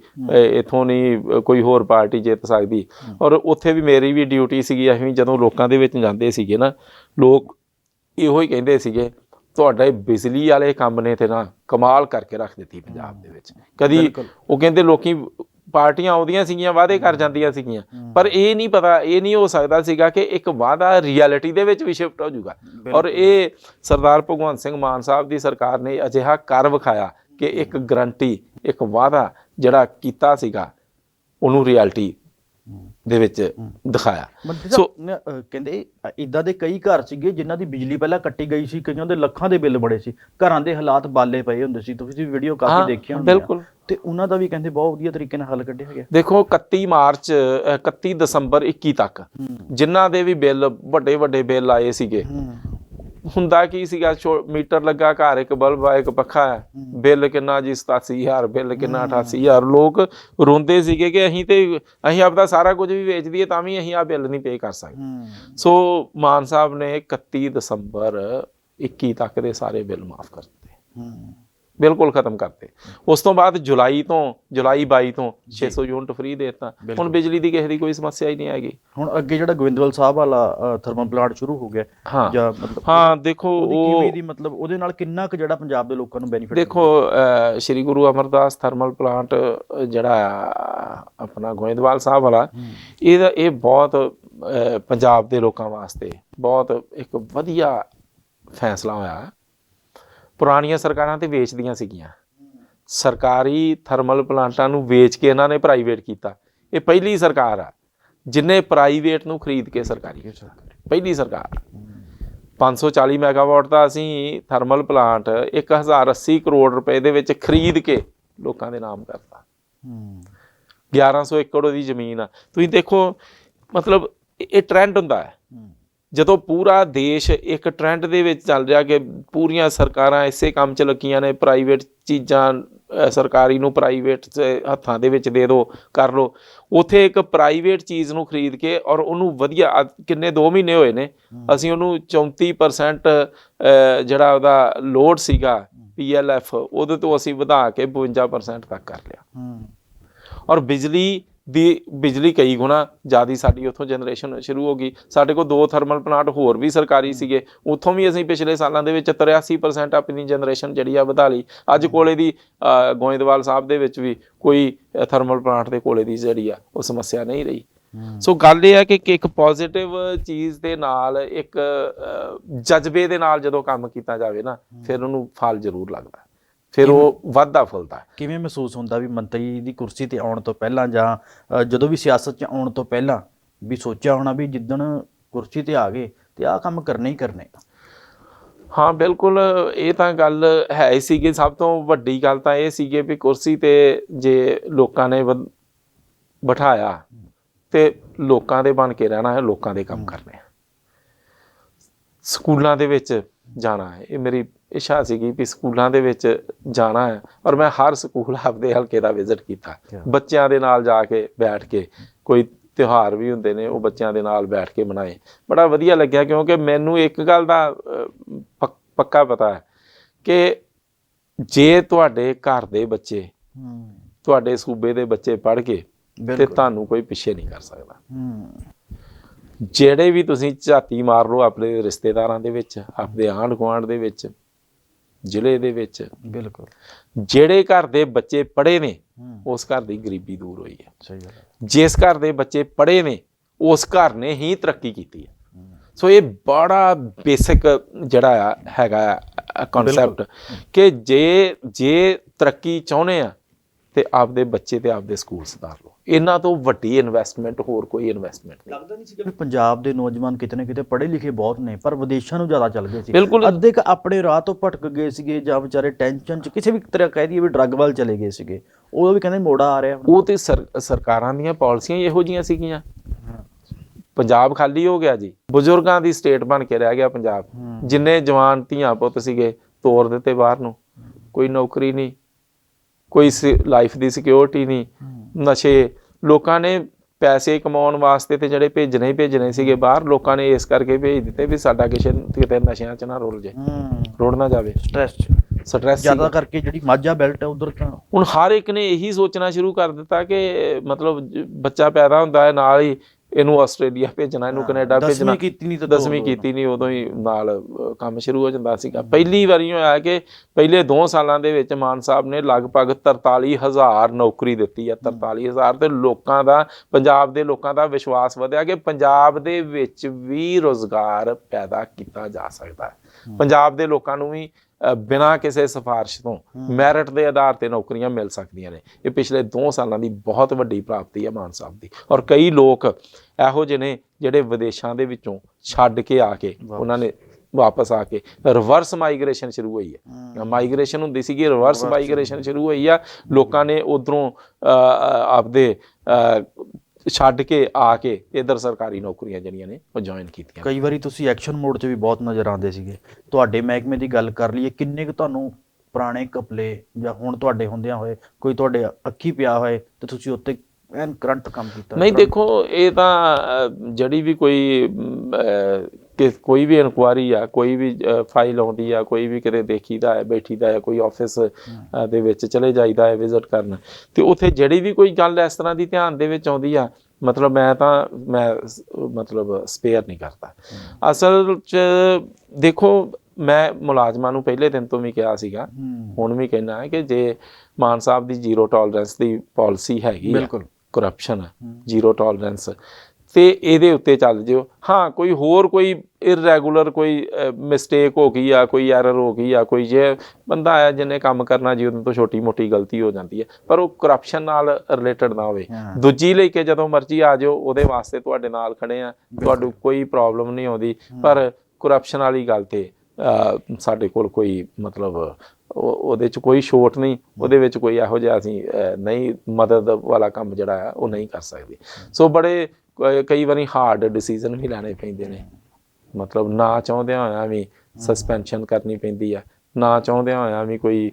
ਇਥੋਂ ਨਹੀਂ ਕੋਈ ਹੋਰ ਪਾਰਟੀ ਜਿੱਤ ਸਕਦੀ। ਔਰ ਉੱਥੇ ਵੀ ਮੇਰੀ ਵੀ ਡਿਊਟੀ ਸੀਗੀ ਅਸੀਂ ਜਦੋਂ ਲੋਕਾਂ ਦੇ ਵਿੱਚ ਜਾਂਦੇ ਸੀਗੇ ਨਾ ਲੋਕ ਇਹੋ ਹੀ ਕਹਿੰਦੇ ਸੀਗੇ ਤੁਹਾਡੇ ਬਿਜਲੀ ਵਾਲੇ ਕੰਮ ਨੇ ਤੇ ਨਾ ਕਮਾਲ ਕਰਕੇ ਰੱਖ ਦਿੱਤੀ ਪੰਜਾਬ ਦੇ ਵਿੱਚ। ਕਦੀ। ਉਹ ਕਹਿੰਦੇ ਲੋਕੀ ਪਾਰਟੀਆਂ ਆਉਂਦੀਆਂ ਸੀਗੀਆਂ ਵਾਅਦੇ ਕਰ ਜਾਂਦੀਆਂ ਸੀਗੀਆਂ। ਪਰ ਇਹ ਨਹੀਂ ਪਤਾ ਇਹ ਨਹੀਂ ਹੋ ਸਕਦਾ ਸੀਗਾ ਕਿ ਇੱਕ ਵਾਅਦਾ ਰਿਐਲਿਟੀ ਦੇ ਵਿੱਚ ਵੀ ਸ਼ਿਫਟ ਹੋ ਜਾਊਗਾ। ਔਰ ਇਹ ਸਰਦਾਰ ਭਗਵੰਤ ਸਿੰਘ ਮਾਨ ਸਾਹਿਬ ਦੀ ਸਰਕਾਰ ਨੇ ਅਜਿਹਾ ਕਰ ਵਿਖਾਇਆ ਕਿ ਇੱਕ ਗਰੰਟੀ ਇੱਕ ਵਾਅਦਾ ਜਿਹੜਾ ਕੀਤਾ ਸੀਗਾ ਉਹਨੂੰ ਰਿਐਲਿਟੀ ਦੇ ਵਿੱਚ ਦਿਖਾਇਆ। ਸੋ- ਕਹਿੰਦੇ ਇਦਾਂ ਦੇ ਕਈ ਘਰ ਸੀਗੇ ਜਿਨ੍ਹਾਂ ਦੀ ਬਿਜਲੀ ਪਹਿਲਾਂ ਕੱਟੀ ਗਈ ਸੀ ਕਈਆਂ ਦੇ ਲੱਖਾਂ ਦੇ ਬਿੱਲ ਬੜੇ ਸੀ। ਘਰਾਂ ਦੇ ਹਾਲਾਤ ਬਾਲੇ ਪਏ ਹੁੰਦੇ ਸੀ। ਤੁਸੀਂ ਵੀ ਵੀਡੀਓ ਕਾਫੀ ਦੇਖੀਆਂ ਹੋਣਗੀਆਂ। ਬਿਲਕੁਲ। ਤੇ ਉਹਨਾਂ ਦਾ ਵੀ ਕਹਿੰਦੇ ਬਹੁਤ ਵਧੀਆ ਤਰੀਕੇ ਨਾਲ ਹੱਲ ਕੱਢਿਆ ਗਿਆ ਦੇਖੋ 31 ਮਾਰਚ ਅਹ 31 ਦਸੰਬਰ 21 ਤੱਕ ਜਿਨ੍ਹਾਂ ਦੇ ਵੀ ਬਿੱਲ ਵੱਡੇ ਵੱਡੇ ਬਿੱਲ ਆਏ ਸੀਗੇ। ਹੁੰਦਾ ਕੀ ਸੀਗਾ? ਮੀਟਰ ਲੱਗਾ ਘਰ ਇੱਕ ਬਲਬ ਆ ਇੱਕ ਪੱਖਾ ਹੈ। ਬਿੱਲ ਕਿੰਨਾ ਜੀ? 87000 ਬਿੱਲ ਕਿੰਨਾ? 88000 ਲੋਕ ਰੋਂਦੇ ਸੀਗੇ ਕਿ ਅਸੀਂ ਤੇ ਅਸੀਂ ਆਪਦਾ ਸਾਰਾ ਕੁਝ ਵੀ ਵੇਚ ਦਈਏ ਤਾਂ ਵੀ ਅਸੀਂ ਆ ਬਿੱਲ ਨਹੀਂ ਪੇ ਕਰ ਸਕਦੇ। ਸੋ ਮਾਨ ਸਾਹਿਬ ਨੇ 31 ਦਸੰਬਰ 21 ਤੱਕ ਦੇ ਸਾਰੇ ਬਿੱਲ ਮਾਫ ਕਰ ਦਿੱਤੇ। ਬਿਲਕੁਲ ਖਤਮ ਕਰਤੇ। ਉਸ ਤੋਂ ਬਾਅਦ ਜੁਲਾਈ ਤੋਂ ਜੁਲਾਈ 22 ਤੋਂ 600 ਯੂਨਿਟ ਫ੍ਰੀ ਦੇਤਾ। ਹੁਣ ਬਿਜਲੀ ਦੀ ਕਿਸੇ ਦੀ ਕੋਈ ਸਮੱਸਿਆ ਹੀ ਨਹੀਂ ਆਏਗੀ ਹੁਣ ਅੱਗੇ ਜਿਹੜਾ ਗੋਬਿੰਦਵਾਲ ਸਾਹਿਬ ਵਾਲਾ ਥਰਮਲ ਪਲਾਂਟ ਸ਼ੁਰੂ ਹੋ ਗਿਆ ਜਾਂ ਮਤਲਬ ਹਾਂ ਦੇਖੋ ਉਹ ਕਿਵੇਂ ਦੀ ਮਤਲਬ ਉਹਦੇ ਨਾਲ ਕਿੰਨਾ ਕੁ ਜਿਹੜਾ ਪੰਜਾਬ ਦੇ ਲੋਕਾਂ ਨੂੰ ਬੈਨੀਫਿਟ ਦੇਖੋ ਸ਼੍ਰੀ ਗੁਰੂ ਅਮਰਦਾਸ ਥਰਮਲ ਪਲਾਂਟ ਜਿਹੜਾ ਆਪਣਾ ਗੋਇੰਦਵਾਲ ਸਾਹਿਬ ਵਾਲਾ ਇਹਦਾ ਇਹ ਬਹੁਤ ਪੰਜਾਬ ਦੇ ਲੋਕਾਂ ਵਾਸਤੇ ਬਹੁਤ ਇੱਕ ਵਧੀਆ ਫੈਸਲਾ ਹੋਇਆ। ਪੁਰਾਣੀਆਂ ਸਰਕਾਰਾਂ ਤੇ ਵੇਚਦੀਆਂ ਸੀਗੀਆਂ। ਸਰਕਾਰੀ ਥਰਮਲ ਪਲਾਂਟਾਂ ਨੂੰ ਵੇਚ ਕੇ ਇਹਨਾਂ ਨੇ ਪ੍ਰਾਈਵੇਟ ਕੀਤਾ। ਇਹ ਪਹਿਲੀ ਸਰਕਾਰ ਆ ਜਿਨੇ ਪ੍ਰਾਈਵੇਟ ਨੂੰ ਖਰੀਦ ਕੇ ਸਰਕਾਰੀ ਪਹਿਲੀ ਸਰਕਾਰ। 540 ਮੈਗਾਵਾਟ ਦਾ ਅਸੀਂ ਥਰਮਲ ਪਲਾਂਟ 1080 ਕਰੋੜ ਰੁਪਏ ਦੇ ਵਿੱਚ ਖਰੀਦ ਕੇ ਲੋਕਾਂ ਦੇ ਨਾਮ ਕਰਤਾ। 1100 ਏਕੜ ਦੀ ਜ਼ਮੀਨ ਆ। ਤੁਸੀਂ ਦੇਖੋ ਮਤਲਬ ਇਹ ਟ੍ਰੈਂਡ ਹੁੰਦਾ ਹੈ। ਜਦੋਂ ਪੂਰਾ ਦੇਸ਼ ਇੱਕ ਟ੍ਰੈਂਡ ਦੇ ਵਿੱਚ ਚੱਲ ਰਿਹਾ ਕਿ ਪੂਰੀਆਂ ਸਰਕਾਰਾਂ ਇਸੇ ਕੰਮ 'ਚ ਲੱਗੀਆਂ ਨੇ ਪ੍ਰਾਈਵੇਟ ਚੀਜ਼ਾਂ ਸਰਕਾਰੀ ਨੂੰ ਪ੍ਰਾਈਵੇਟ ਹੱਥਾਂ ਦੇ ਵਿੱਚ ਦੇ ਦਿਓ ਕਰ ਲਓ। ਉਥੇ ਇੱਕ ਪ੍ਰਾਈਵੇਟ ਚੀਜ਼ ਨੂੰ ਖਰੀਦ ਕੇ ਔਰ ਉਹਨੂੰ ਵਧੀਆ ਕਿੰਨੇ 2 ਮਹੀਨੇ ਹੋਏ ਨੇ ਅਸੀਂ ਉਹਨੂੰ 34% ਅਹ, ਜਿਹੜਾ ਉਹਦਾ ਲੋਡ ਸੀਗਾ ਪੀਐਲਐਫ ਉਹਦੇ ਤੋਂ ਅਸੀਂ ਵਧਾ ਕੇ 52% ਤੱਕ ਕਰ ਲਿਆ। ਔਰ ਬਿਜਲੀ ਦੀ ਬਿਜਲੀ ਕਈ ਗੁਣਾ ਜਿਆਦੀ ਸਾਡੀ ਉੱਥੋਂ ਜਨਰੇਸ਼ਨ ਸ਼ੁਰੂ ਹੋ ਗਈ। ਸਾਡੇ ਕੋਲ ਦੋ ਥਰਮਲ ਪਲਾਂਟ ਹੋਰ ਵੀ ਸਰਕਾਰੀ ਸੀਗੇ। ਉੱਥੋਂ ਵੀ ਅਸੀਂ ਪਿਛਲੇ ਸਾਲਾਂ ਦੇ ਵਿੱਚ 83% ਆਪਣੀ ਜਨਰੇਸ਼ਨ ਜਿਹੜੀ ਆ ਵਧਾ ਲਈ। ਅੱਜ ਕੋਲੇ ਦੀ ਗੋਇੰਦਵਾਲ ਸਾਹਿਬ ਦੇ ਵਿੱਚ ਵੀ ਕੋਈ ਥਰਮਲ ਪਲਾਂਟ ਦੇ ਕੋਲੇ ਦੀ ਜਿਹੜੀ ਆ ਉਹ ਸਮੱਸਿਆ ਨਹੀਂ ਰਹੀ। ਸੋ ਗੱਲ ਇਹ ਹੈ ਕਿ ਇੱਕ ਪੋਜ਼ਿਟਿਵ ਚੀਜ਼ ਦੇ ਨਾਲ ਇੱਕ ਜਜ਼ਬੇ ਦੇ ਨਾਲ ਜਦੋਂ ਕੰਮ ਕੀਤਾ ਜਾਵੇ ਨਾ ਫਿਰ ਉਹਨੂੰ ਫਲ ਜ਼ਰੂਰ ਲੱਗਦਾ। ਫਿਰ ਉਹ ਵੱਧਦਾ ਫੁੱਲਦਾ। ਕਿਵੇਂ ਮਹਿਸੂਸ ਹੁੰਦਾ ਵੀ ਮੰਤਰੀ ਦੀ ਕੁਰਸੀ ਤੇ ਆਉਣ ਤੋਂ ਪਹਿਲਾਂ ਜਾਂ ਜਦੋਂ ਵੀ ਸਿਆਸਤ 'ਚ ਆਉਣ ਤੋਂ ਪਹਿਲਾਂ ਵੀ ਸੋਚਿਆ ਹੋਣਾ ਵੀ ਜਿੱਦਣ ਕੁਰਸੀ ਤੇ ਆ ਗਏ ਤੇ ਆਹ ਕੰਮ ਕਰਨੇ ਹੀ ਕਰਨੇ ਹਾਂ ਬਿਲਕੁਲ ਇਹ ਤਾਂ ਗੱਲ ਹੈ ਹੀ ਸੀਗੀ। ਸਭ ਤੋਂ ਵੱਡੀ ਗੱਲ ਤਾਂ ਇਹ ਸੀਗੀ ਵੀ ਕੁਰਸੀ ਤੇ ਜੇ ਲੋਕਾਂ ਨੇ ਵਧ- ਬਿਠਾਇਆ ਤੇ ਲੋਕਾਂ ਦੇ ਬਣ ਕੇ ਰਹਿਣਾ ਹੈ ਲੋਕਾਂ ਦੇ ਕੰਮ ਕਰਨੇ ਸਕੂਲਾਂ ਦੇ ਵਿੱਚ ਜਾਣਾ ਹੈ। ਇਹ ਮੇਰੀ ਇੱਛਾ ਸੀਗੀ ਵੀ ਸਕੂਲਾਂ ਦੇ ਵਿੱਚ ਜਾਣਾ ਹੈ ਔਰ ਮੈਂ ਹਰ ਸਕੂਲ ਆਪਦੇ ਹਲਕੇ ਦਾ ਵਿਜ਼ਿਟ ਕੀਤਾ। ਬੱਚਿਆਂ ਦੇ ਨਾਲ ਜਾ ਕੇ ਬੈਠ ਕੇ ਕੋਈ ਤਿਉਹਾਰ ਵੀ ਹੁੰਦੇ ਨੇ ਉਹ ਬੱਚਿਆਂ ਦੇ ਨਾਲ ਬੈਠ ਕੇ ਮਨਾਏ। ਬੜਾ ਵਧੀਆ ਲੱਗਿਆ ਕਿਉਂਕਿ ਮੈਨੂੰ ਇੱਕ ਗੱਲ ਦਾ ਪੱਕ- ਪਤਾ ਹੈ ਕਿ ਜੇ ਤੁਹਾਡੇ ਘਰ ਦੇ ਬੱਚੇ ਤੁਹਾਡੇ ਸੂਬੇ ਦੇ ਬੱਚੇ ਪੜ੍ਹ ਕੇ ਤੇ ਤੁਹਾਨੂੰ ਕੋਈ ਪਿੱਛੇ ਨਹੀਂ ਕਰ ਸਕਦਾ। ਜਿਹੜੇ ਵੀ ਤੁਸੀਂ ਝਾਤੀ ਮਾਰ ਲਓ ਆਪਣੇ ਰਿਸ਼ਤੇਦਾਰਾਂ ਦੇ ਵਿੱਚ ਆਪਣੇ ਆਂਢ ਗੁਆਂਢ ਦੇ ਵਿੱਚ ਜ਼ਿਲ੍ਹੇ ਦੇ ਵਿੱਚ। ਬਿਲਕੁਲ। ਜਿਹੜੇ ਘਰ ਦੇ ਬੱਚੇ ਪੜ੍ਹੇ ਨੇ ਉਸ ਘਰ ਦੀ ਗਰੀਬੀ ਦੂਰ ਹੋਈ ਹੈ। ਸਹੀ ਗੱਲ ਜਿਸ ਘਰ ਦੇ ਬੱਚੇ ਪੜ੍ਹੇ ਨੇ ਉਸ ਘਰ ਨੇ ਹੀ ਤਰੱਕੀ ਕੀਤੀ ਹੈ। ਸੋ ਇਹ ਬੜਾ ਬੇਸਿਕ ਜਿਹੜਾ ਆ ਹੈਗਾ ਕਨਸੈਪਟ ਕਿ ਜੇ ਜੇ ਤਰੱਕੀ ਚਾਹੁੰਦੇ ਆ ਤੇ ਆਪਦੇ ਬੱਚੇ ਤੇ ਆਪਦੇ ਸਕੂਲ ਸੁਧਾਰ ਲਓ। ਇਹਨਾਂ ਤੋਂ ਵੱਡੀ ਇਨਵੈਸਟਮੈਂਟ ਹੋਰ ਕੋਈ ਇਨਵੈਸਟਮੈਂਟ ਨਹੀਂ। ਲੱਗਦਾ ਨਹੀਂ ਸੀ ਕਿ ਪੰਜਾਬ ਦੇ ਨੌਜਵਾਨ ਕਿਤੇ ਨਾ ਕਿਤੇ ਪੜ੍ਹੇ ਲਿਖੇ ਬਹੁਤ ਨੇ ਪਰ ਵਿਦੇਸ਼ਾਂ ਨੂੰ ਜ਼ਿਆਦਾ ਚੱਲ ਗਏ ਸੀ। ਅੱਧੇ ਕ ਆਪਣੇ ਰਾਹ ਤੋਂ ਭਟਕ ਗਏ ਸੀਗੇ ਜਾਂ ਵਿਚਾਰੇ ਟੈਨਸ਼ਨ ਚ ਕਿਸੇ ਵੀ ਤਰ੍ਹਾਂ ਕਹਿ ਦਈਏ ਵੀ ਡਰੱਗ ਵੱਲ ਚਲੇ ਗਏ ਸੀਗੇ। ਉਹ ਵੀ ਕਹਿੰਦੇ ਮੋੜਾ ਆ ਰਿਹਾ ਉਹ ਤੇ ਸਰ- ਸਰਕਾਰਾਂ ਦੀਆਂ ਪਾਲਿਸੀਆਂ ਇਹੋ ਜੀਆਂ ਸੀਗੀਆਂ। ਪੰਜਾਬ ਖਾਲੀ ਹੋ ਗਿਆ ਜੀ। ਬਜ਼ੁਰਗਾਂ ਦੀ ਸਟੇਟ ਬਣ ਕੇ ਰਹਿ ਗਿਆ ਪੰਜਾਬ। ਜਿੰਨੇ ਜਵਾਨ ਧੀਆਂ ਪੁੱਤ ਸੀਗੇ ਤੋਰ ਦਿੱਤੇ ਬਾਹਰ ਨੂੰ। ਕੋਈ ਨੌਕਰੀ ਨਹੀਂ ਕੋਈ ਲਾਈਫ ਦੀ ਸਿਕਿਉਰਿਟੀ ਨਹੀਂ। ਨਸ਼ੇ ਲੋਕਾਂ ਨੇ ਪੈਸੇ ਕਮਾਉਣ ਵਾਸਤੇ ਤੇ ਜਿਹੜੇ ਭੇਜਣੇ ਹੀ ਭੇਜਣੇ ਸੀਗੇ ਬਾਹਰ ਲੋਕਾਂ ਨੇ ਇਸ ਕਰਕੇ ਭੇਜ ਦਿੱਤੇ ਵੀ ਸਾਡਾ ਕਿਸੇ ਕਿਤੇ ਨਸ਼ਿਆਂ 'ਚ ਨਾ ਰੁੱਲ ਜੇ ਰੁੜ ਨਾ ਜਾਵੇ। ਸਟ੍ਰੈਸ ਸਟ੍ਰੈਸ ਜ਼ਿਆਦਾ ਕਰਕੇ ਜਿਹੜੀ ਮਾਝਾ ਬੈਲਟ ਹੈ ਉਧਰ ਤਾਂ ਹੁਣ ਹਰ ਇੱਕ ਨੇ ਇਹੀ ਸੋਚਣਾ ਸ਼ੁਰੂ ਕਰ ਦਿੱਤਾ ਕਿ ਮਤਲਬ ਬੱਚਾ ਪੈਦਾ ਹੁੰਦਾ ਹੈ ਨਾਲ ਹੀ ਇਹਨੂੰ ਆਸਟ੍ਰੇਲੀਆ ਭੇਜਣਾ ਇਹਨੂੰ ਕੈਨੇਡਾ ਭੇਜਣਾ। ਕੀਤੀ ਨਹੀਂ ਤਾਂ ਦਸਵੀਂ ਕੀਤੀ ਨਹੀਂ ਉਦੋਂ ਹੀ ਨਾਲ ਕੰਮ ਸ਼ੁਰੂ ਹੋ ਜਾਂਦਾ ਸੀਗਾ। ਪਹਿਲੀ ਵਾਰੀ ਹੋਇਆ ਕਿ ਪਹਿਲੇ 2 ਸਾਲਾਂ ਦੇ ਵਿੱਚ ਮਾਨ ਸਾਹਿਬ ਨੇ ਲਗਭਗ 43000 ਨੌਕਰੀ ਦਿੱਤੀ ਆ। 43000 ਤੇ ਲੋਕਾਂ ਦਾ ਪੰਜਾਬ ਦੇ ਲੋਕਾਂ ਦਾ ਵਿਸ਼ਵਾਸ ਵਧਿਆ ਕਿ ਪੰਜਾਬ ਦੇ ਵਿੱਚ ਵੀ ਰੋਜ਼ਗਾਰ ਪੈਦਾ ਕੀਤਾ ਜਾ ਸਕਦਾ। ਹੈ। ਪੰਜਾਬ ਦੇ ਲੋਕਾਂ ਨੂੰ ਵੀ ਬਿਨਾਂ ਕਿਸੇ ਸਿਫਾਰਿਸ਼ ਤੋਂ ਮੈਰਿਟ ਦੇ ਆਧਾਰ ਤੇ ਨੌਕਰੀਆਂ ਮਿਲ ਸਕਦੀਆਂ ਨੇ। ਇਹ ਪਿਛਲੇ 2 ਸਾਲਾਂ ਦੀ ਬਹੁਤ ਵੱਡੀ ਪ੍ਰਾਪਤੀ ਹੈ ਮਾਨ ਸਾਹਿਬ ਦੀ। ਔਰ ਕਈ ਲੋਕ ਇਹੋ ਜਿਹੇ ਨੇ ਜਿਹੜੇ ਵਿਦੇਸ਼ਾਂ ਦੇ ਵਿੱਚੋਂ ਛੱਡ ਕੇ ਆ ਕੇ ਉਹਨਾਂ ਨੇ ਵਾਪਸ ਆ ਕੇ ਰਿਵਰਸ ਮਾਈਗ੍ਰੇਸ਼ਨ ਸ਼ੁਰੂ ਹੋਈ ਹੈ। ਮਾਈਗ੍ਰੇਸ਼ਨ ਹੁੰਦੀ ਸੀਗੀ ਰਿਵਰਸ ਮਾਈਗ੍ਰੇਸ਼ਨ ਸ਼ੁਰੂ ਹੋਈ ਆ। ਲੋਕਾਂ ਨੇ ਉਧਰੋਂ ਆਪਦੇ ਛੱਡ ਕੇ ਆ ਕੇ ਇਧਰ ਸਰਕਾਰੀ ਨੌਕਰੀਆਂ ਜਿਹੜੀਆਂ ਨੇ ਉਹ ਜੁਆਇਨ ਕੀਤੀਆਂ। ਕਈ ਵਾਰੀ ਤੁਸੀਂ ਐਕਸ਼ਨ ਮੋਡ 'ਚ ਵੀ ਬਹੁਤ ਨਜ਼ਰ ਆਉਂਦੇ ਸੀਗੇ। ਤੁਹਾਡੇ ਮਹਿਕਮੇ ਦੀ ਗੱਲ ਕਰ ਲਈਏ ਕਿੰਨੇ ਕੁ ਤੁਹਾਨੂੰ ਪੁਰਾਣੇ ਕਪਲੇ ਜਾਂ ਹੁਣ ਤੁਹਾਡੇ ਹੁੰਦਿਆਂ ਹੋਏ ਕੋਈ ਤੁਹਾਡੇ ਅੱਖੀ ਪਿਆ ਹੋਏ ਤੇ ਤੁਸੀਂ ਉੱਤੇ ਐਨ ਕਰੰਟ ਕੰਮ ਕੀਤਾ ਨਹੀਂ ਦੇਖੋ ਇਹ ਤਾਂ ਜਿਹੜੀ ਵੀ ਕੋਈ ਕਿ ਕੋਈ ਵੀ ਇਨਕੁਆਰੀ ਆ ਕੋਈ ਵੀ ਫਾਈਲ ਆਉਂਦੀ ਆ ਕੋਈ ਵੀ ਕਿਤੇ ਦੇਖੀਦਾ ਹੈ ਬੈਠੀਦਾ ਹੈ ਕੋਈ ਆਫਿਸ ਦੇ ਵਿੱਚ ਚਲੇ ਜਾਈਦਾ ਹੈ ਵਿਜ਼ਿਟ ਕਰਨ। ਤੇ ਉੱਥੇ ਜਿਹੜੀ ਵੀ ਕੋਈ ਗੱਲ ਇਸ ਤਰ੍ਹਾਂ ਦੀ ਧਿਆਨ ਦੇ ਵਿੱਚ ਆਉਂਦੀ ਆ ਮਤਲਬ ਮੈਂ ਤਾਂ ਮੈਂ ਮਤਲਬ ਸਪੇਅਰ ਨਹੀਂ ਕਰਦਾ। ਅਸਲ 'ਚ ਦੇਖੋ ਮੈਂ ਮੁਲਾਜ਼ਮਾਂ ਨੂੰ ਪਹਿਲੇ ਦਿਨ ਤੋਂ ਵੀ ਕਿਹਾ ਸੀਗਾ ਹੁਣ ਵੀ ਕਹਿਣਾ ਹੈ ਕਿ ਜੇ ਮਾਨ ਸਾਹਿਬ ਦੀ ਜ਼ੀਰੋ ਟੋਲਰੈਂਸ ਦੀ ਪਾਲਿਸੀ ਹੈਗੀ ਬਿਲਕੁਲ। ਕਰਪਸ਼ਨ ਜ਼ੀਰੋ ਟੋਲਰੈਂਸ ਤੇ ਇਹਦੇ ਉੱਤੇ ਚੱਲ ਜਿਓ। ਹਾਂ ਕੋਈ ਹੋਰ ਕੋਈ ਇਰੈਗੂਲਰ ਕੋਈ ਮਿਸਟੇਕ ਹੋ ਗਈ ਆ ਕੋਈ ਐਰਰ ਹੋ ਗਈ ਆ ਕੋਈ ਜੇ ਬੰਦਾ ਆਇਆ ਜਿਹਨੇ ਕੰਮ ਕਰਨਾ ਜੀ ਉਹਦੇ ਤੋਂ ਛੋਟੀ ਮੋਟੀ ਗਲਤੀ ਹੋ ਜਾਂਦੀ ਹੈ ਪਰ ਉਹ ਕਰਪਸ਼ਨ ਨਾਲ ਰਿਲੇਟਡ ਨਾ ਹੋਵੇ। ਦੂਜੀ ਲੈ ਕੇ ਜਦੋਂ ਮਰਜ਼ੀ ਆ ਜਾਓ ਉਹਦੇ ਵਾਸਤੇ ਤੁਹਾਡੇ ਨਾਲ ਖੜੇ ਆ। ਤੁਹਾਨੂੰ ਕੋਈ ਪ੍ਰੋਬਲਮ ਨਹੀਂ ਆਉਂਦੀ। ਪਰ ਕਰਪਸ਼ਨ ਵਾਲੀ ਗੱਲ ਤੇ ਸਾਡੇ ਕੋਲ ਕੋਈ ਮਤਲਬ ਉਹ- ਉਹਦੇ ਚ ਕੋਈ ਛੋਟ ਨਹੀਂ। ਉਹਦੇ ਵਿੱਚ ਕੋਈ ਇਹੋ ਜਿਹਾ ਅਸੀਂ ਨਹੀਂ ਮਦਦ ਵਾਲਾ ਕੰਮ ਜਿਹੜਾ ਆ ਉਹ ਨਹੀਂ ਕਰ ਸਕਦੇ। ਸੋ ਬੜੇ ਕਈ ਵਾਰੀ ਹਾਰਡ ਡਿਸੀਜਨ ਵੀ ਲੈਣੇ ਪੈਂਦੇ ਨੇ। ਮਤਲਬ ਨਾ ਚਾਹੁੰਦਿਆਂ ਹੋਇਆਂ ਵੀ ਸਸਪੈਂਸ਼ਨ ਕਰਨੀ ਪੈਂਦੀ ਆ। ਨਾ ਚਾਹੁੰਦਿਆਂ ਹੋਇਆਂ ਵੀ ਕੋਈ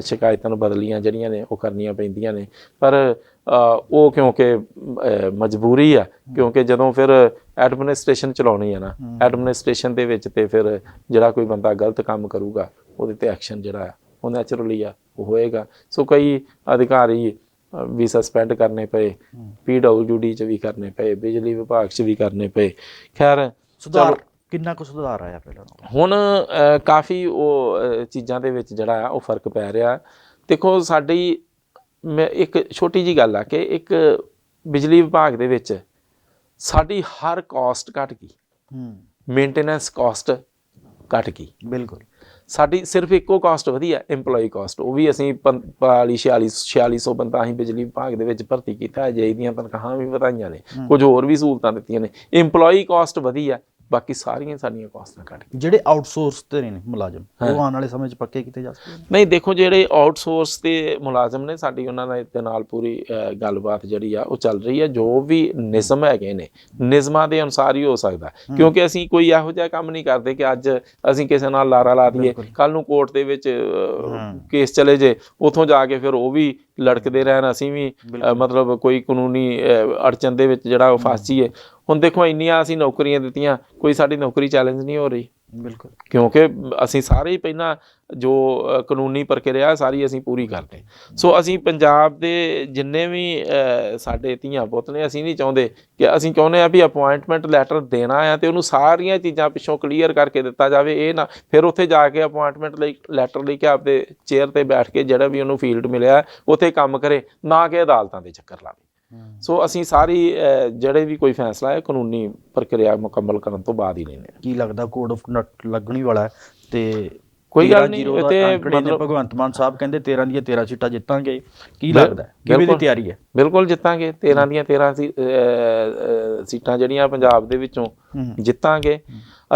ਸ਼ਿਕਾਇਤਾਂ ਨੂੰ ਬਦਲੀਆਂ ਜਿਹੜੀਆਂ ਨੇ ਉਹ ਕਰਨੀਆਂ ਪੈਂਦੀਆਂ ਨੇ। ਪਰ ਉਹ ਕਿਉਂਕਿ ਮਜਬੂਰੀ ਆ ਕਿਉਂਕਿ ਜਦੋਂ ਫਿਰ ਐਡਮਿਨਿਸਟ੍ਰੇਸ਼ਨ ਚਲਾਉਣੀ ਆ ਨਾ ਐਡਮਿਨਿਸਟ੍ਰੇਸ਼ਨ ਦੇ ਵਿੱਚ ਤੇ ਫਿਰ ਜਿਹੜਾ ਕੋਈ ਬੰਦਾ ਗਲਤ ਕੰਮ ਕਰੂਗਾ ਉਹਦੇ ਤੇ ਐਕਸ਼ਨ ਜਿਹੜਾ ਆ ਉਹ ਨੈਚੁਰਲੀ ਆ ਉਹ ਹੋਏਗਾ। ਸੋ ਕਈ ਅਧਿਕਾਰੀ ਵੀ ਸਸਪੈਂਡ ਕਰਨੇ ਪਏ ਪੀਡਬਲਯੂਡੀ ਚ ਵੀ ਕਰਨੇ ਪਏ ਬਿਜਲੀ ਵਿਭਾਗ ਚ ਵੀ ਕਰਨੇ ਪਏ। ਖੈਰ ਸੁਧਾਰ ਕਿੰਨਾ ਕੁ ਸੁਧਾਰ ਆਇਆ ਪਹਿਲਾਂ? ਹੁਣ ਕਾਫੀ ਉਹ ਚੀਜ਼ਾਂ ਦੇ ਵਿੱਚ ਜਿਹੜਾ ਆ ਉਹ ਫ਼ਰਕ ਪੈ ਰਿਹਾ। ਦੇਖੋ ਸਾਡੀ ਮੈਂ ਇੱਕ ਛੋਟੀ ਜੀ ਗੱਲ ਆ ਕਿ ਇੱਕ ਬਿਜਲੀ ਵਿਭਾਗ ਦੇ ਵਿੱਚ ਸਾਡੀ ਹਰ ਕਾਸਟ ਘਟ ਗਈ। ਹੂੰ। ਮੇਨਟੇਨੈਂਸ ਕਾਸਟ ਘਟ ਗਈ। ਬਿਲਕੁਲ। ਸਾਡੀ ਸਿਰਫ ਇੱਕੋ ਕਾਸਟ ਵਧੀਆ EMPLOYE ਕਾਸਟ ਉਹ ਵੀ ਅਸੀਂ 45 46 4600 ਬੰਦਾ ਅਸੀਂ ਬਿਜਲੀ ਵਿਭਾਗ ਦੇ ਵਿੱਚ ਭਰਤੀ ਕੀਤਾ ਹੈ ਜੇ ਦੀਆਂ ਤਨਖਾਹਾਂ ਵੀ ਵਧਾਈਆਂ ਨੇ। ਕੁਝ ਹੋਰ ਵੀ ਸਹੂਲਤਾਂ ਦਿੱਤੀਆਂ ਨੇ। EMPLOYE ਕਾਸਟ ਵਧੀਆ ਬਾਕੀ ਸਾਰੀਆਂ ਸਾਡੀਆਂ ਕਾਸਟਾਂ ਗਈਆਂ। ਜਿਹੜੇ ਆਊਟਸੋਰਸ ਤੇ ਨੇ ਮੁਲਾਜ਼ਮ ਉਹ ਆਉਣ ਵਾਲੇ ਸਮੇਂ 'ਚ ਪੱਕੇ ਕੀਤੇ ਜਾ ਸਕਦੇ ਨਹੀਂ ਦੇਖੋ ਜਿਹੜੇ ਆਊਟਸੋਰਸ ਦੇ ਮੁਲਾਜ਼ਮ ਨੇ ਸਾਡੀ ਉਹਨਾਂ ਦੇ ਦੇ ਨਾਲ ਪੂਰੀ ਗੱਲਬਾਤ ਜਿਹੜੀ ਆ ਉਹ ਚੱਲ ਰਹੀ ਹੈ ਜੋ ਵੀ ਨਿਯਮ ਹੈਗੇ ਨੇ ਨਿਯਮਾਂ ਦੇ ਅਨੁਸਾਰ ਹੀ ਹੋ ਸਕਦਾ। ਕਿਉਂਕਿ ਅਸੀਂ ਕੋਈ ਇਹੋ ਜਿਹਾ ਕੰਮ ਨਹੀਂ ਕਰਦੇ ਕਿ ਅੱਜ ਅਸੀਂ ਕਿਸੇ ਨਾਲ ਲਾਰਾ ਲਾ ਦਈਏ ਕੱਲ ਨੂੰ ਕੋਰਟ ਦੇ ਵਿੱਚ ਕੇਸ ਚਲੇ ਜੇ ਉਥੋਂ ਜਾ ਕੇ ਫਿਰ ਉਹ ਵੀ ਲੜਕਦੇ ਰਹਿਣ ਅਸੀਂ ਵੀ ਮਤਲਬ ਕੋਈ ਕਾਨੂੰਨੀ ਅੜਚਨ ਦੇ ਵਿੱਚ ਜਿਹੜਾ ਉਹ ਫਸ ਜਾਈਏ। ਹੁਣ ਦੇਖੋ ਇੰਨੀਆਂ ਅਸੀਂ ਨੌਕਰੀਆਂ ਦਿੱਤੀਆਂ ਕੋਈ ਸਾਡੀ ਨੌਕਰੀ ਚੈਲੰਜ ਨਹੀਂ ਹੋ ਰਹੀ। ਬਿਲਕੁਲ। ਕਿਉਂਕਿ ਅਸੀਂ ਸਾਰੇ ਹੀ ਪਹਿਲਾਂ ਜੋ ਕਾਨੂੰਨੀ ਪ੍ਰਕਿਰਿਆ ਸਾਰੀ ਅਸੀਂ ਪੂਰੀ ਕਰਦੇ ਸੋ ਅਸੀਂ ਪੰਜਾਬ ਦੇ ਜਿੰਨੇ ਵੀ ਸਾਡੇ ਧੀਆਂ ਪੁੱਤ ਨੇ, ਅਸੀਂ ਨਹੀਂ ਚਾਹੁੰਦੇ ਕਿ ਅਸੀਂ ਚਾਹੁੰਦੇ ਆ ਵੀ ਅਪਾਇੰਟਮੈਂਟ ਲੈਟਰ ਦੇਣਾ ਆ ਤੇ ਉਹਨੂੰ ਸਾਰੀਆਂ ਚੀਜ਼ਾਂ ਪਿੱਛੋਂ ਕਲੀਅਰ ਕਰਕੇ ਦਿੱਤਾ ਜਾਵੇ, ਇਹ ਨਾ, ਫਿਰ ਉੱਥੇ ਜਾ ਕੇ ਅਪਾਇੰਟਮੈਂਟ ਲਈ ਲੈਟਰ ਲੈ ਕੇ ਆਪਦੇ ਚੇਅਰ ਤੇ ਬੈਠ ਕੇ ਜਿਹੜਾ ਵੀ ਉਹਨੂੰ ਫੀਲਡ ਮਿਲਿਆ, ਉੱਥੇ ਕੰਮ ਕਰੇ, ਨਾ ਕਿ ਅਦਾਲਤਾਂ ਦੇ ਚੱਕਰ ਲਾਵੇ। ਸੋ ਅਸੀਂ ਸਾਰੀ ਜਿਹੜੇ ਵੀ ਕੋਈ ਫੈਸਲਾ ਹੈ ਕਾਨੂੰਨੀ ਪ੍ਰਕਿਰਿਆ ਮੁਕੰਮਲ ਕਰਨ ਤੋਂ ਬਾਅਦ ਹੀ ਹਾਂ। ਕੀ ਲੱਗਦਾ ਕੋਡ ਆਫ ਕੰਡਕਟ ਲੱਗਣੀ ਵਾਲਾ ਤੇ ਕੋਈ ਗੱਲ 13 ਨਹੀਂ, ਤੇ ਮਤਲਬ- ਭਗਵੰਤ ਮਾਨ ਸਾਹਿਬ ਕਹਿੰਦੇ 13 ਦੀਆਂ 13 ਸੀਟਾਂ ਜਿੱਤਾਂਗੇ। ਕੀ ਲੱਗਦਾ? ਕਿਵੇਂ ਦੀ। ਤਿਆਰੀ ਹੈ? ਬਿਲਕੁਲ ਜਿੱਤਾਂਗੇ। 13 ਦੀਆਂ 13 ਸੀ- ਅਹ, ਅਹ, ਸੀਟਾਂ ਜਿਹੜੀਆਂ ਪੰਜਾਬ ਦੇ ਵਿੱਚੋਂ। ਜਿੱਤਾਂਗੇ।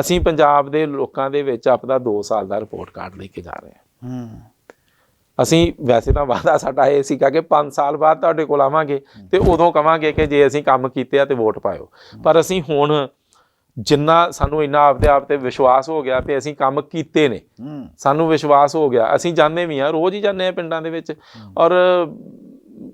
ਅਸੀਂ ਪੰਜਾਬ ਦੇ ਲੋਕਾਂ ਦੇ ਵਿੱਚ ਆਪਦਾ 2 ਸਾਲ ਦਾ ਰਿਪੋਰਟ ਕਾਰਡ ਲੈ ਕੇ ਜਾ ਰਹੇ ਹਾਂ। ਹੂੰ। ਅਸੀਂ ਵੈਸੇ ਤਾਂ ਵਾਅਦਾ ਸਾਡਾ ਇਹ ਸੀਗਾ ਕਿ 5 ਸਾਲ ਬਾਅਦ ਤੁਹਾਡੇ ਕੋਲ ਆਵਾਂਗੇ ਤੇ ਉਦੋਂ ਕਵਾਂਗੇ ਕਿ ਜੇ ਅਸੀਂ ਕੰਮ ਕੀਤੇ ਆ ਤੇ ਵੋਟ ਪਾਇਓ। ਪਰ ਅਸੀਂ ਹੁਣ ਜਿੰਨਾ ਸਾਨੂੰ ਇੰਨਾ ਆਪਦੇ ਆਪ ਤੇ ਵਿਸ਼ਵਾਸ ਹੋ ਗਿਆ ਤੇ ਅਸੀਂ ਕੰਮ ਕੀਤੇ ਨੇ। ਸਾਨੂੰ ਵਿਸ਼ਵਾਸ ਹੋ ਗਿਆ। ਅਸੀਂ ਜਾਂਦੇ ਵੀ ਆ ਰੋਜ਼ ਹੀ ਜਾਂਦੇ ਆ ਪਿੰਡਾਂ ਦੇ ਵਿੱਚ। ਔਰ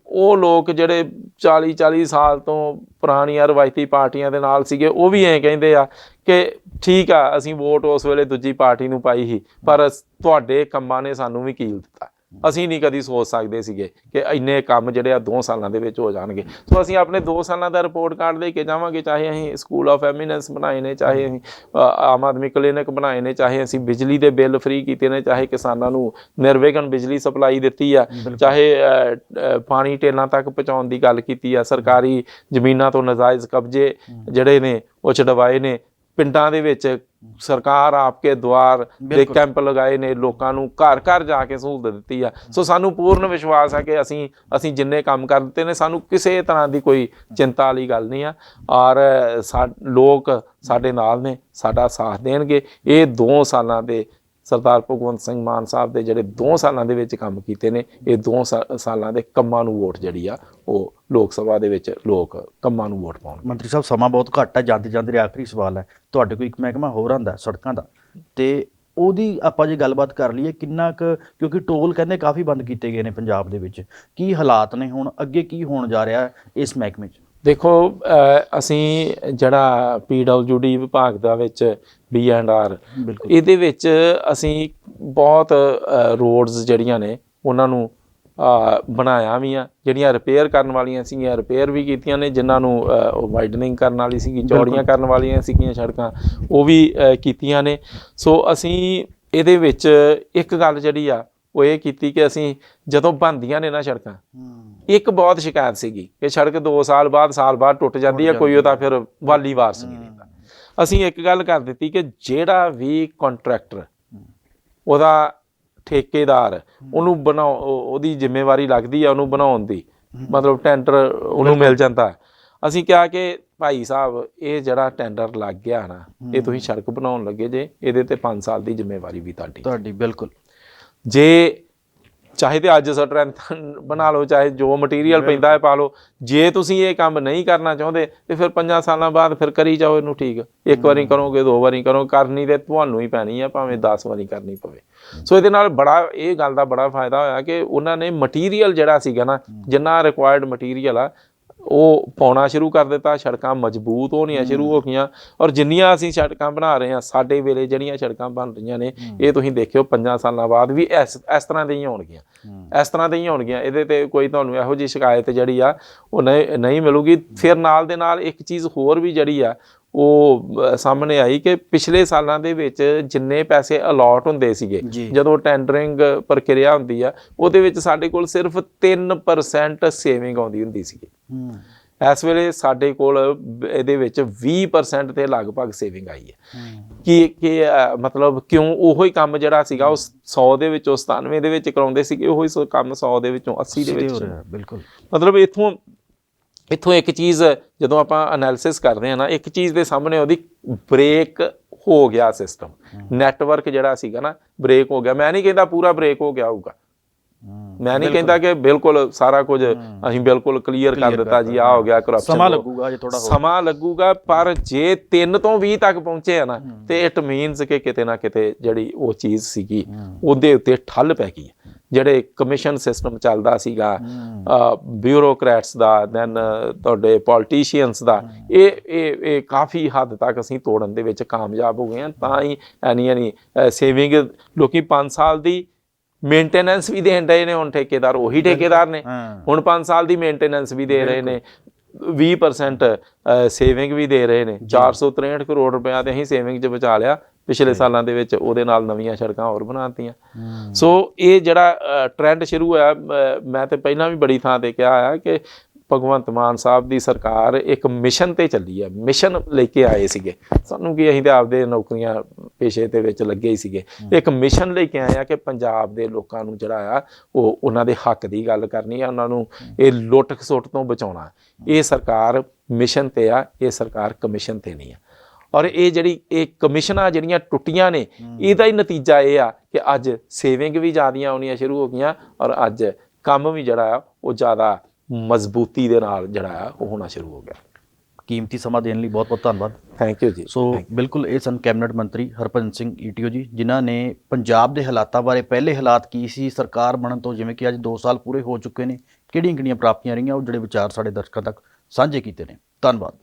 ਉਹ ਲੋਕ ਜਿਹੜੇ 40 40 ਸਾਲ ਤੋਂ ਪੁਰਾਣੀਆਂ ਰਵਾਇਤੀ ਪਾਰਟੀਆਂ ਦੇ ਨਾਲ ਸੀਗੇ ਉਹ ਵੀ ਐਂ ਕਹਿੰਦੇ ਆ ਕਿ ਠੀਕ ਆ ਅਸੀਂ ਵੋਟ ਉਸ ਵੇਲੇ ਦੂਜੀ ਪਾਰਟੀ ਨੂੰ ਪਾਈ ਸੀ ਪਰ ਤੁਹਾਡੇ ਕੰਮਾਂ ਨੇ ਸਾਨੂੰ ਵੀ ਕੀਲ ਦਿੱਤਾ। ਅਸੀਂ ਨਹੀਂ ਕਦੀ ਸੋਚ ਸਕਦੇ ਸੀਗੇ ਕਿ ਇੰਨੇ ਕੰਮ ਜਿਹੜੇ ਆ 2 ਸਾਲਾਂ ਦੇ ਵਿੱਚ ਹੋ ਜਾਣਗੇ। ਸੋ ਅਸੀਂ ਆਪਣੇ 2 ਸਾਲਾਂ ਦਾ ਰਿਪੋਰਟ ਕਾਰਡ ਦੇ ਕੇ ਜਾਵਾਂਗੇ ਚਾਹੇ ਅਸੀਂ ਸਕੂਲ ਆਫ ਐਮੀਨੈਂਸ ਬਣਾਏ ਨੇ ਚਾਹੇ ਅਸੀਂ ਆਮ ਆਦਮੀ ਕਲੀਨਿਕ ਬਣਾਏ ਨੇ ਚਾਹੇ ਅਸੀਂ ਬਿਜਲੀ ਦੇ ਬਿੱਲ ਫ੍ਰੀ ਕੀਤੇ ਨੇ ਚਾਹੇ ਕਿਸਾਨਾਂ ਨੂੰ ਨਿਰਵਿਘਨ ਬਿਜਲੀ ਸਪਲਾਈ ਦਿੱਤੀ ਆ ਚਾਹੇ ਪਾਣੀ ਟੇਲਾਂ ਤੱਕ ਪਹੁੰਚਾਉਣ ਦੀ ਗੱਲ ਕੀਤੀ ਆ ਸਰਕਾਰੀ ਜ਼ਮੀਨਾਂ ਤੋਂ ਨਜਾਇਜ਼ ਕਬਜ਼ੇ ਜਿਹੜੇ ਨੇ ਉਹ ਛਡਵਾਏ ਨੇ ਪਿੰਡਾਂ ਦੇ ਵਿੱਚ ਸਰਕਾਰ ਆਪਕੇ ਦੁਆਰ ਦੇ। ਕੈਂਪ ਲਗਾਏ ਨੇ ਲੋਕਾਂ ਨੂੰ ਘਰ ਘਰ ਜਾ ਕੇ ਸਹੂਲਤ ਦਿੱਤੀ ਆ। ਸੋ ਸਾਨੂੰ ਪੂਰਨ ਵਿਸ਼ਵਾਸ ਹੈ ਕਿ ਅਸੀਂ ਅਸੀਂ ਜਿੰਨੇ ਕੰਮ ਕਰ ਦਿੱਤੇ ਨੇ ਸਾਨੂੰ ਕਿਸੇ ਤਰ੍ਹਾਂ ਦੀ ਕੋਈ ਚਿੰਤਾ ਵਾਲੀ ਗੱਲ ਨਹੀਂ ਆ। ਔਰ ਲੋਕ ਸਾਡੇ ਨਾਲ ਨੇ ਸਾਡਾ ਸਾਥ ਦੇਣਗੇ। ਇਹ 2 ਸਾਲਾਂ ਦੇ ਸਰਦਾਰ ਭਗਵੰਤ ਸਿੰਘ ਮਾਨ ਸਾਹਿਬ ਦੇ ਜਿਹੜੇ 2 ਸਾਲਾਂ ਦੇ ਵਿੱਚ ਕੰਮ ਕੀਤੇ ਨੇ, ਇਹ 2 ਸਾਲਾਂ ਦੇ ਕੰਮਾਂ ਨੂੰ ਵੋਟ ਜਿਹੜੀ ਆ, ਉਹ ਲੋਕ ਸਭਾ ਦੇ ਵਿੱਚ ਲੋਕ ਕੰਮਾਂ ਨੂੰ ਵੋਟ ਪਾਉਣ। ਮੰਤਰੀ ਸਾਹਿਬ, ਸਮਾਂ ਬਹੁਤ ਘੱਟ ਆ, ਜਾਂਦੇ ਜਾਂਦੇ ਦੇ ਆਖਰੀ ਸਵਾਲ ਹੈ। ਤੁਹਾਡੇ ਕੋਲ ਇੱਕ ਮਹਿਕਮਾ ਹੋਰ ਆਂਦਾ ਸੜਕਾਂ ਦਾ? ਤੇ ਉਹਦੀ ਆਪਾਂ ਜੇ ਗੱਲਬਾਤ ਕਰ ਲਈਏ, ਕਿੰਨਾ ਕੁ, ਕਿਉਂਕਿ ਟੋਲ ਕਹਿੰਦੇ ਕਾਫੀ ਬੰਦ ਕੀਤੇ ਗਏ ਨੇ ਪੰਜਾਬ ਦੇ ਵਿੱਚ। ਕੀ ਹਾਲਾਤ ਨੇ ਹੁਣ? ਅੱਗੇ ਕੀ ਹੋਣ ਜਾ ਰਿਹਾ ਇਸ ਮਹਿਕਮੇ 'ਚ? ਦੇਖੋ ਅਸੀਂ ਜਿਹੜਾ ਪੀਡਬਲਯੂਡੀ ਵਿਭਾਗ ਦਾ ਵਿੱਚ ਬੀ ਐਂਡ ਆਰ ਇਹਦੇ ਵਿੱਚ ਅਸੀਂ ਬਹੁਤ ਰੋਡਸ ਜਿਹੜੀਆਂ ਨੇ ਉਹਨਾਂ ਨੂੰ ਬਣਾਇਆ ਵੀ ਆ। ਜਿਹੜੀਆਂ ਰਿਪੇਅਰ ਕਰਨ ਵਾਲੀਆਂ ਸੀਗੀਆਂ ਰਿਪੇਅਰ ਵੀ ਕੀਤੀਆਂ ਨੇ ਜਿਨ੍ਹਾਂ ਨੂੰ ਵਾਈਡਨਿੰਗ ਕਰਨ ਵਾਲੀ ਸੀਗੀ ਚੌੜੀਆਂ ਕਰਨ ਵਾਲੀਆਂ ਸੀਗੀਆਂ ਸੜਕਾਂ ਉਹ ਵੀ ਕੀਤੀਆਂ ਨੇ। ਸੋ ਅਸੀਂ ਇਹਦੇ ਵਿੱਚ ਇੱਕ ਗੱਲ ਜਿਹੜੀ ਆ ਉਹ ਇਹ ਕੀਤੀ ਕਿ ਅਸੀਂ ਜਦੋਂ ਬਣਦੀਆਂ ਨੇ ਨਾ ਸੜਕਾਂ ਇੱਕ ਬਹੁਤ ਸ਼ਿਕਾਇਤ ਸੀਗੀ ਕਿ ਸੜਕ 2 ਸਾਲ ਬਾਅਦ ਸਾਲ ਬਾਅਦ ਟੁੱਟ ਜਾਂਦੀ ਹੈ ਕੋਈ ਉਹਦਾ ਫਿਰ ਵਾਲੀ ਵਾਰਸ ਨਹੀਂ ਰਹਿੰਦਾ ਅਸੀਂ ਇੱਕ ਗੱਲ ਕਰ ਦਿੱਤੀ ਕਿ ਜਿਹੜਾ ਵੀ ਕੰਟਰੈਕਟਰ ਉਹਦਾ ਠੇਕੇਦਾਰ ਉਹਨੂੰ ਉਹ- ਉਹਦੀ ਜ਼ਿੰਮੇਵਾਰੀ ਲੱਗਦੀ ਆ ਉਹਨੂੰ ਬਣਾਉਣ ਦੀ। ਮਤਲਬ ਟੈਂਡਰ ਉਹਨੂੰ ਮਿਲ ਜਾਂਦਾ। ਅਸੀਂ ਕਿਹਾ ਕਿ ਭਾਈ ਸਾਹਿਬ ਇਹ ਜਿਹੜਾ ਟੈਂਡਰ ਲੱਗ ਗਿਆ ਨਾ ਇਹ ਤੁਸੀਂ ਸੜਕ ਬਣਾਉਣ ਲੱਗੇ ਜੇ ਇਹਦੇ ਤੇ 5 ਸਾਲ ਦੀ ਜ਼ਿੰਮੇਵਾਰੀ ਵੀ ਤੁਹਾਡੀ। ਤੁਹਾਡੀ ਬਿਲਕੁਲ। ਜੇ ਚਾਹੇ ਤੇ ਅੱਜ ਸਟਰੈਂਥ ਬਣਾ ਲਓ ਚਾਹੇ ਜੋ ਮਟੀਰੀਅਲ ਪੈਂਦਾ ਹੈ ਪਾ ਲਓ। ਜੇ ਤੁਸੀਂ ਇਹ ਕੰਮ ਨਹੀਂ ਕਰਨਾ ਚਾਹੁੰਦੇ ਤੇ ਫਿਰ 5 ਸਾਲਾਂ ਬਾਅਦ ਫਿਰ ਕਰੀ ਜਾਓ ਇਹਨੂੰ ਠੀਕ। ਇੱਕ ਵਾਰੀ ਕਰੋਗੇ ਦੋ ਵਾਰੀ ਕਰੋ ਕਰਨੀ ਤੇ ਤੁਹਾਨੂੰ ਹੀ ਪੈਣੀ ਆ ਭਾਵੇਂ 10 ਵਾਰੀ ਕਰਨੀ ਪਵੇ। ਸੋ ਇਹਦੇ ਨਾਲ ਬੜਾ ਇਹ ਗੱਲ ਦਾ ਬੜਾ ਫਾਇਦਾ ਹੋਇਆ ਕਿ ਉਹਨਾਂ ਨੇ ਮਟੀਰੀਅਲ ਜਿਹੜਾ ਸੀਗਾ ਨਾ ਜਿੰਨਾ ਰਿਕੁਆਇਰਡ ਮਟੀਰੀਅਲ ਆ ਉਹ ਪਾਉਣਾ ਸ਼ੁਰੂ ਕਰ ਦਿੱਤਾ ਸੜਕਾਂ ਮਜ਼ਬੂਤ ਹੋਣੀਆਂ ਸ਼ੁਰੂ ਹੋ ਗਈਆਂ ਔਰ ਜਿੰਨੀਆਂ ਅਸੀਂ ਸੜਕਾਂ ਬਣਾ ਰਹੇ ਹਾਂ ਸਾਡੇ ਵੇਲੇ ਜਿਹੜੀਆਂ ਸੜਕਾਂ ਬਣ ਰਹੀਆਂ ਨੇ ਇਹ ਤੁਸੀਂ ਦੇਖਿਓ ਪੰਜਾਂ ਸਾਲਾਂ ਬਾਅਦ ਵੀ ਇਸ ਇਸ ਤਰ੍ਹਾਂ ਦੀਆਂ ਹੀ ਹੋਣਗੀਆਂ। ਇਸ ਤਰ੍ਹਾਂ ਦੀਆਂ ਹੀ ਹੋਣਗੀਆਂ ਇਹਦੇ ਤੇ ਕੋਈ ਤੁਹਾਨੂੰ ਇਹੋ ਜਿਹੀ ਸ਼ਿਕਾਇਤ ਜਿਹੜੀ ਆ ਉਹ ਨਹੀਂ ਨਹੀਂ ਮਿਲੂਗੀ। ਫਿਰ ਨਾਲ ਦੇ ਨਾਲ ਇੱਕ ਚੀਜ਼ ਹੋਰ ਵੀ ਜਿਹੜੀ ਆ ਉਹ ਸਾਹਮਣੇ ਆਈ ਕਿ ਪਿਛਲੇ ਸਾਲਾਂ ਦੇ ਵਿੱਚ ਜਿੰਨੇ ਪੈਸੇ ਅਲਾਟ ਹੁੰਦੇ ਸੀਗੇ। ਜਦੋਂ ਟੈਂਡਰਿੰਗ ਪ੍ਰਕਿਰਿਆ ਹੁੰਦੀ ਆ ਉਹਦੇ ਵਿੱਚ ਸਾਡੇ ਕੋਲ ਸਿਰਫ 3% ਸੇਵਿੰਗ ਆਉਂਦੀ ਹੁੰਦੀ ਸੀਗੀ। ਹੂੰ। ਇਸ ਵੇਲੇ ਸਾਡੇ ਕੋਲ ਇਹਦੇ ਵਿੱਚ 20% ਤੇ ਲਗਭਗ ਸੇਵਿੰਗ ਆਈ ਹੈ। ਕਿ ਕਿ ਮਤਲਬ ਕਿਉਂ ਉਹੋ ਹੀ ਕੰਮ ਜਿਹੜਾ ਸੀਗਾ ਉਹ 100 ਦੇ ਵਿੱਚੋਂ 97 ਦੇ ਵਿੱਚ ਕਰਾਉਂਦੇ ਸੀਗੇ ਉਹੀ ਸੋ ਕੰਮ 100 ਦੇ ਵਿੱਚੋਂ 80 ਦੇ ਵਿੱਚ? ਬਿਲਕੁਲ। ਮਤਲਬ ਇਥੋਂ ਇਥੋਂ ਇੱਕ ਚੀਜ਼ ਜਦੋਂ ਆਪਾਂ ਐਨਾਲਿਸਿਸ ਕਰਦੇ ਹਾਂ ਨਾ ਇੱਕ ਚੀਜ਼ ਦੇ ਸਾਹਮਣੇ ਉਹਦੀ ਬ੍ਰੇਕ ਹੋ ਗਿਆ ਸਿਸਟਮ ਨੈਟਵਰਕ ਜਿਹੜਾ ਸੀਗਾ ਨਾ ਬ੍ਰੇਕ ਹੋ ਗਿਆ। ਮੈਂ ਨਹੀਂ ਕਹਿੰਦਾ ਪੂਰਾ ਬ੍ਰੇਕ ਹੋ ਗਿਆ ਹੋਊਗਾ। ਮੈਂ ਨਹੀਂ ਕਹਿੰਦਾ ਕਿ ਬਿਲਕੁਲ ਸਾਰਾ ਕੁਝ ਅਸੀਂ ਬਿਲਕੁਲ ਕਲੀਅਰ ਕਰ ਦਿੱਤਾ ਜੀ ਆ ਹੋ ਗਿਆ ਕਰਪਸ਼ਨ ਸਮਾਂ ਲੱਗੂਗਾ ਜੇ ਥੋੜਾ ਹੋਰ। ਸਮਾਂ ਲੱਗੂਗਾ ਪਰ ਜੇ 3 ਤੋਂ 20 ਤੱਕ ਪਹੁੰਚੇ ਆ ਨਾ ਤੇ ਇਟ ਮੀਨਸ ਕਿ ਕਿਤੇ ਨਾ ਕਿਤੇ ਜਿਹੜੀ ਉਹ ਚੀਜ਼ ਸੀਗੀ ਉਹਦੇ ਉੱਤੇ ਠੱਲ ਪੈ ਗਈ। ਜਿਹੜੇ ਕਮਿਸ਼ਨ ਸਿਸਟਮ ਚੱਲਦਾ ਸੀਗਾ ਬਿਊਰੋਕਰੈਟਸ ਦਾ ਦੈਨ ਤੁਹਾਡੇ ਪੋਲਿਟਿਸ਼ੀਅਨਸ ਦਾ ਇਹ ਇਹ ਇਹ ਕਾਫੀ ਹੱਦ ਤੱਕ ਅਸੀਂ ਤੋੜਨ ਦੇ ਵਿੱਚ ਕਾਮਯਾਬ ਹੋ ਗਏ ਹਾਂ। ਤਾਂ ਹੀ ਐਨੀ ਐਨੀ ਸੇਵਿੰਗ ਲੋਕੀ 5 ਸਾਲ ਦੀ ਮੇਨਟੇਨੈਂਸ ਵੀ ਦੇਣ ਰਹੇ ਨੇ ਹੁਣ ਠੇਕੇਦਾਰ ਉਹੀ ਠੇਕੇਦਾਰ ਨੇ। ਹੁਣ 5 ਸਾਲ ਦੀ ਮੇਨਟੇਨੈਂਸ ਵੀ ਦੇ ਰਹੇ ਨੇ 20% ਸੇਵਿੰਗ ਵੀ ਦੇ ਰਹੇ ਨੇ। 463 ਕਰੋੜ ਰੁਪਇਆ ਤੇ ਅਸੀਂ ਸੇਵਿੰਗ 'ਚ ਬਚਾ ਲਿਆ। ਪਿਛਲੇ ਸਾਲਾਂ ਦੇ ਵਿੱਚ ਉਹਦੇ ਨਾਲ ਨਵੀਆਂ ਸੜਕਾਂ ਹੋਰ ਬਣਾਤੀਆਂ। ਸੋ ਇਹ ਜਿਹੜਾ ਟ੍ਰੈਂਡ ਸ਼ੁਰੂ ਹੋਇਆ ਮੈਂ ਤੇ ਪਹਿਲਾਂ ਵੀ ਬੜੀ ਥਾਂ ਤੇ ਕਿਹਾ ਆ ਕਿ ਭਗਵੰਤ ਮਾਨ ਸਾਹਿਬ ਦੀ ਸਰਕਾਰ ਇੱਕ ਮਿਸ਼ਨ ਤੇ ਚੱਲੀ ਆ। ਮਿਸ਼ਨ ਲੈ ਕੇ ਆਏ ਸੀਗੇ। ਸਾਨੂੰ ਕੀ ਅਸੀਂ ਤੇ ਆਪਦੇ ਨੌਕਰੀਆਂ ਪੇਸ਼ੇ ਦੇ ਵਿੱਚ ਲੱਗੇ ਹੀ ਸੀਗੇ। ਇੱਕ ਮਿਸ਼ਨ ਲੈ ਕੇ ਆਏ ਆ ਕਿ ਪੰਜਾਬ ਦੇ ਲੋਕਾਂ ਨੂੰ ਜਿਹੜਾ ਆ ਉਹ ਉਹਨਾਂ ਦੇ ਹੱਕ ਦੀ ਗੱਲ ਕਰਨੀ ਆ ਉਹਨਾਂ ਨੂੰ ਇਹ ਲੁੱਟ ਖਸੁੱਟ ਤੋਂ ਬਚਾਉਣਾ। ਇਹ ਸਰਕਾਰ ਮਿਸ਼ਨ ਤੇ ਆ ਇਹ ਸਰਕਾਰ ਕਮਿਸ਼ਨ ਤੇ ਨਹੀਂ ਆ। ਔਰ ਇਹ ਜਿਹੜੀ ਇਹ ਕਮਿਸ਼ਨਾਂ ਜਿਹੜੀਆਂ ਟੁੱਟੀਆਂ ਨੇ ਇਹਦਾ ਹੀ ਨਤੀਜਾ ਇਹ ਆ ਕਿ ਅੱਜ ਸੇਵਿੰਗ ਵੀ ਜ਼ਿਆਦੀਆਂ ਆਉਣੀਆਂ ਸ਼ੁਰੂ ਹੋ ਗਈਆਂ ਔਰ ਅੱਜ ਕੰਮ ਵੀ ਜਿਹੜਾ ਆ ਉਹ ਜ਼ਿਆਦਾ ਮਜ਼ਬੂਤੀ ਦੇ ਨਾਲ ਜਿਹੜਾ ਆ ਉਹ ਹੋਣਾ ਸ਼ੁਰੂ ਹੋ ਗਿਆ। ਕੀਮਤੀ ਸਮਾਂ ਦੇਣ ਲਈ ਬਹੁਤ ਬਹੁਤ ਧੰਨਵਾਦ। ਥੈਂਕ ਯੂ ਜੀ। ਸੋ ਬਿਲਕੁਲ ਇਹ ਸਨ ਕੈਬਨਿਟ ਮੰਤਰੀ ਹਰਭਜਨ ਸਿੰਘ ਈਟੀਓ ਜੀ ਜਿਨ੍ਹਾਂ ਨੇ ਪੰਜਾਬ ਦੇ ਹਾਲਾਤਾਂ ਬਾਰੇ ਪਹਿਲੇ ਹਾਲਾਤ ਕੀ ਸੀ ਸਰਕਾਰ ਬਣਨ ਤੋਂ ਜਿਵੇਂ ਕਿ ਅੱਜ 2 ਸਾਲ ਪੂਰੇ ਹੋ ਚੁੱਕੇ ਨੇ ਕਿਹੜੀਆਂ ਕਿਹੜੀਆਂ ਪ੍ਰਾਪਤੀਆਂ ਰਹੀਆਂ ਉਹ ਜਿਹੜੇ ਵਿਚਾਰ ਸਾਡੇ ਦਰਸ਼ਕਾਂ ਤੱਕ ਸਾਂਝੇ ਕੀਤੇ ਨੇ। ਧੰਨਵਾਦ।